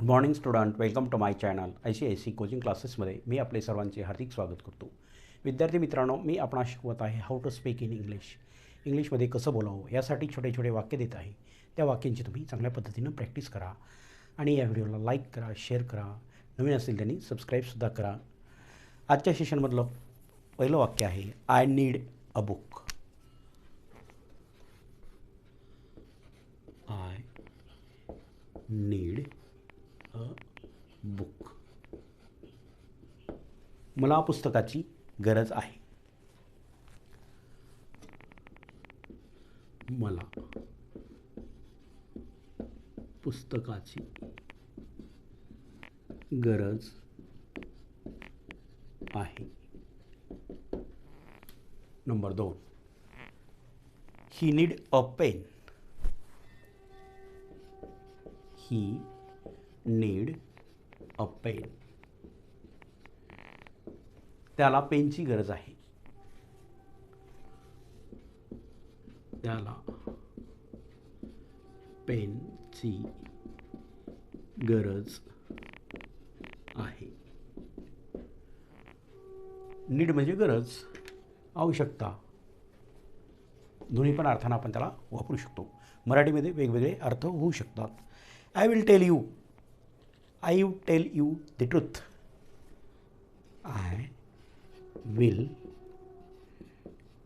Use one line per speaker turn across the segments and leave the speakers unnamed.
Good morning student welcome to my channel I C I C coaching क्लासेसमध्ये मी आपले सर्वांचे हार्दिक स्वागत करतो. विद्यार्थी मित्रांनो मी आपणा शिकवत आहे how to speak in English इंग्लिशमध्ये कसं बोलावं यासाठी छोटे छोटे वाक्य देत आहे. त्या वाक्यांची तुम्ही चांगल्या पद्धतीनं प्रॅक्टिस करा आणि या व्हिडिओला लाईक करा शेअर करा. नवीन असेल त्यांनी सबस्क्राईबसुद्धा करा. आजच्या सेशनमधलं पहिलं वाक्य आहे I need a book I need book मला पुस्तकाची गरज आहे. मला पुस्तकाची गरज आहे. नंबर दोन. He need a pen he need a pen त्याला पेनची गरज आहे. त्याला पेनची गरज आहे. नीड म्हणजे गरज आवश्यकता. दोन्ही पण अर्थानं आपण त्याला वापरू शकतो. मराठीमध्ये वेगवेगळे अर्थ होऊ शकतात. I will tell you I you tell you the truth I will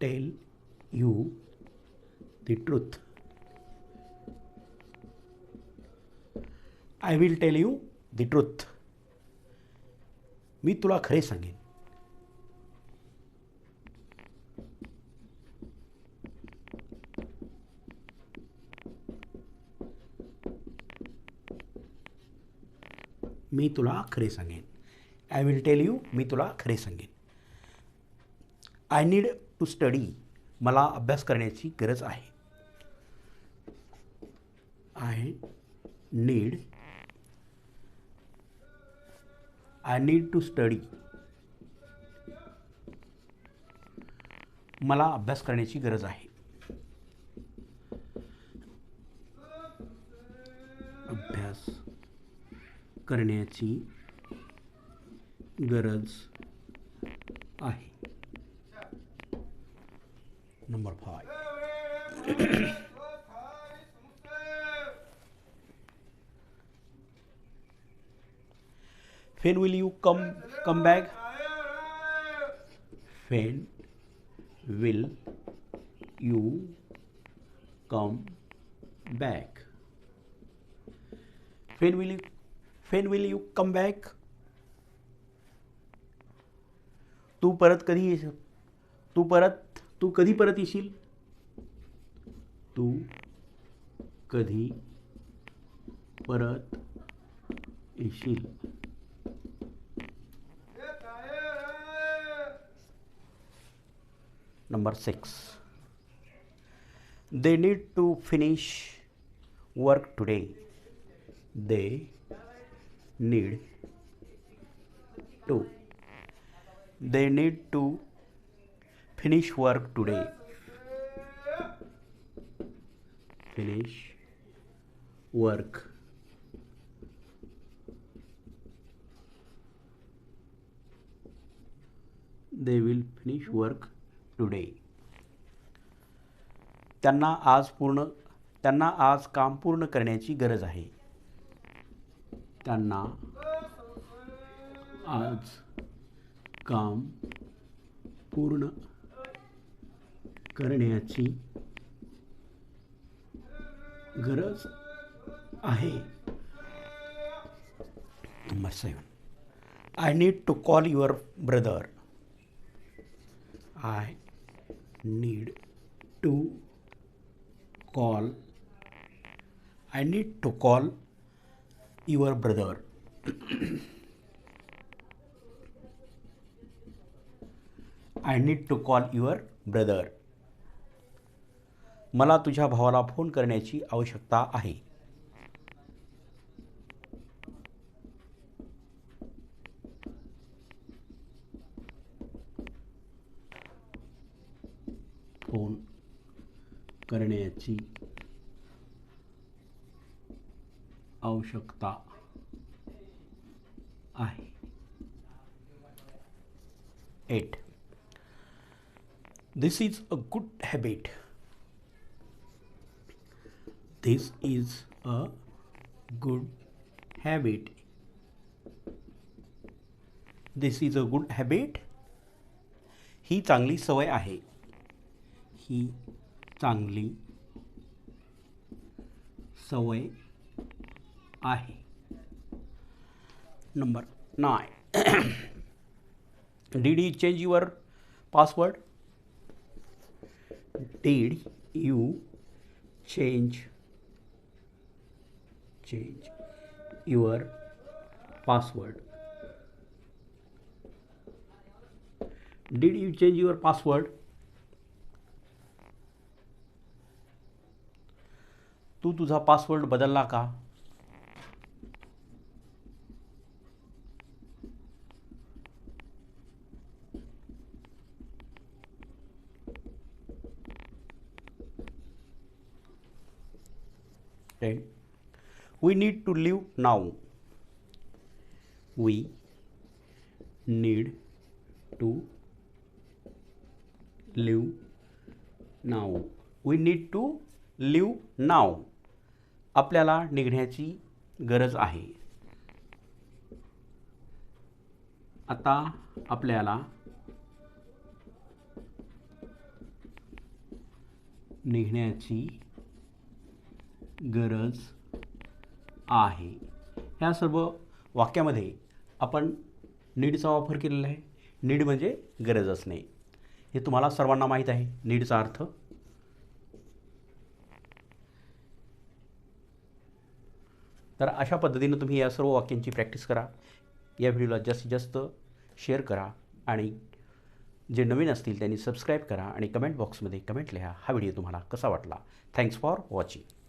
tell you the truth I will tell you the truth मी तुला खरे सांगेन. मी तुला खरे सांगेन. आय विल टेल यू मी तुला खरे सांगेन. आय नीड टू स्टडी मला अभ्यास करण्याची गरज आहे. I need I need to study मला अभ्यास करण्याची गरज आहे. अभ्यास करण्याची गरज आहे. Number five when will you come come back when will you come back when will you when will you come back तू परत कधी तू परत तू कधी परत येशील? तू कधी परत येशील? Number six they need to finish work today they need to they need to finish work today finish work they will finish work today त्यांना आज पूर्ण त्यांना आज काम पूर्ण करण्याची गरज आहे त्यांना आज काम पूर्ण करण्याची गरज आहे. Number seven I need to call your brother I need to call I need to call your brother I need to call your brother मला तुझ्या भावाला फोन करण्याची आवश्यकता आहे. फोन करण्याची आवश्यकता आहे. Eight this is a good habit this is a good habit this is a good habit ही चांगली सवय आहे. ही चांगली सवय आहे. Number nine did did change your password did you change change your password did you change your password तू तुझा password बदलला का? Ten. We need to live now. We need to live now. We need to live now. आपल्याला निघण्याची गरज आहे आता आपल्याला निघण्याची गरज आहे. ह्या सर्व वाक्यामध्ये आपण नीडचा वापर केलेला आहे. नीड म्हणजे गरज असणे. हे तुम्हाला सर्वांना माहीत आहे. नीडचा अर्थ? तर अशा पद्धतीनं तुम्ही या सर्व वाक्यांची प्रॅक्टिस करा. या व्हिडिओला जास्तीत जास्त शेअर करा आणि जे नवीन असतील त्यांनी सबस्क्राईब करा आणि कमेंट बॉक्समध्ये कमेंट लिहा. हा व्हिडिओ तुम्हाला कसा वाटला? Thanks for watching